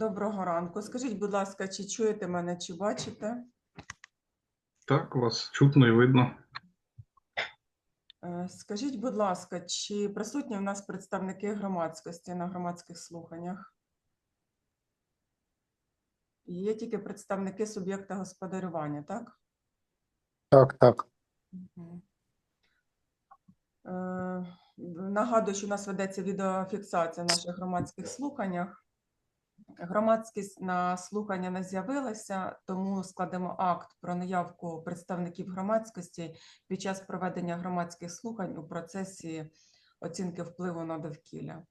Доброго ранку. Скажіть, будь ласка, чи чуєте мене, чи бачите? Так, вас чутно і видно. Е, Скажіть, будь ласка, чи присутні в нас представники громадськості на громадських слуханнях? Є тільки представники суб'єкта господарювання, так? Так, так. Е, Нагадую, що у нас ведеться відеофіксація в наших громадських слуханнях. Громадськість на слухання не з'явилася, тому складемо акт про наявку представників громадськості під час проведення громадських слухань у процесі оцінки впливу на довкілля.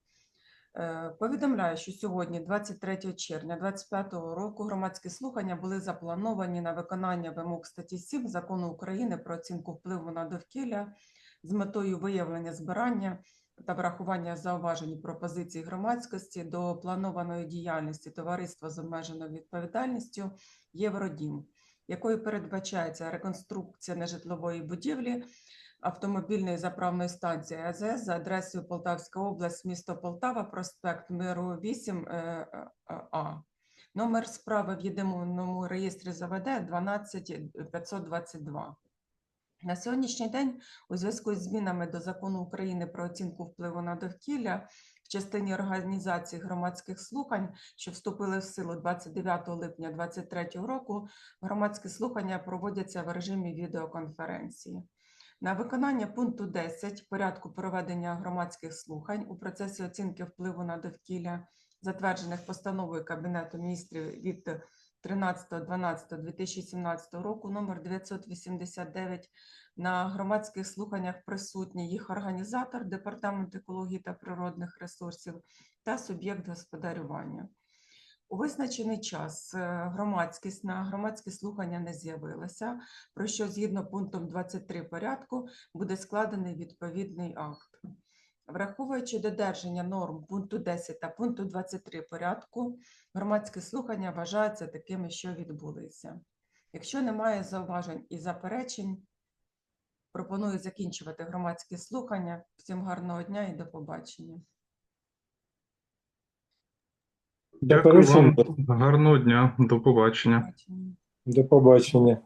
Е, Повідомляю, що сьогодні, 23 червня 2025 року, громадські слухання були заплановані на виконання вимог статті 7 Закону України про оцінку впливу на довкілля з метою виявлення збирання та врахування зауважень пропозицій громадськості до планованої діяльності товариства з обмеженою відповідальністю Євродім, якою передбачається реконструкція нежитлової будівлі автомобільної заправної станції АЗС за адресою Полтавська область, місто Полтава, проспект Миру 8 е, е, А. Номер справи в єдиному реєстрі ЗВД 12522. На сьогоднішній день у зв'язку з змінами до закону України про оцінку впливу на довкілля в частині організації громадських слухань, що вступили в силу 29 липня 2023 року, громадські слухання проводяться в режимі відеоконференції. На виконання пункту 10 порядку проведення громадських слухань у процесі оцінки впливу на довкілля, затверджених постановою Кабінету міністрів від 13.12.2017 року номер 989 на громадських слуханнях присутні їх організатор, департамент екології та природних ресурсів та суб'єкт господарювання. У визначений час е, громадськість на громадські слухання не з'явилася, про що згідно пунктом 23 порядку буде складений відповідний акт. Враховуючи додержання норм пункту 10 та пункту 23 порядку, громадські слухання вважаються такими, що відбулися. Якщо немає зауважень і заперечень, пропоную закінчувати громадські слухання. Всім гарного дня і до побачення. Дякую вам. Гарного дня. До побачення. До побачення.